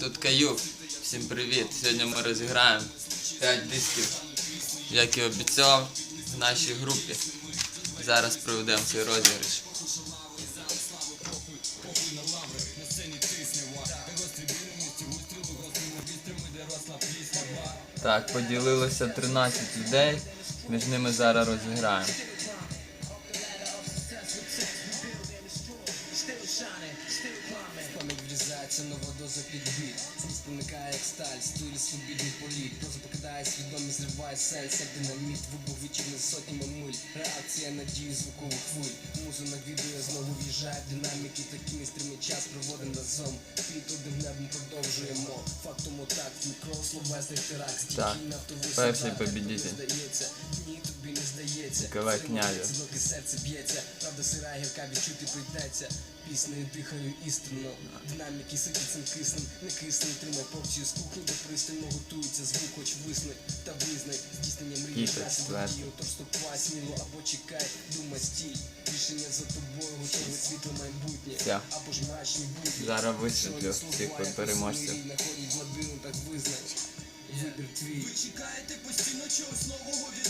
Тут Каюк. Всім привіт. Сьогодні ми розіграємо 5 дисків, як і обіцяв, в нашій групі. Зараз проведемо цей розіграш. Так, поділилося 13 людей. Між ними зараз розіграємо. Врізається нова доза під біт Зміст проникає як сталь, стилі свобідний політ. Просто покидає свідомість, зриває сенс, як динаміт. Вибух відчинив сотнями миль Реакція на дію звукових хвиль. Музу навідує, знову в'їжджає динаміки. Такими стрімний час проводим разом. Під одним небом продовжуємо. Фактом отак, мікро, словесний теракт Стійкий нафтовий тобі здається Доки серце б'ється, правда сира гірка відчути прийдеться. Піснею дихаю істинно, динаміки сидять цим киснем, не кисне, тримай порцію з кухні, де пристально готується. Звук, хоч висни та визнай. Здійснення мрії Кіпець, краси четвертий. водію, тож ступай сміло або чекай, думай стій, рішення за тобою, готове світло майбутнє, Все. або ж мрачні будні. Зараз висвітлю всіх переможців. Находять в лабіринтах визнай, вибір твій. Ви чекаєте постійно чогось нового від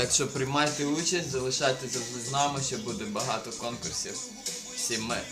Так що приймайте участь, залишайтеся з нами, ще буде багато конкурсів. Всім мир.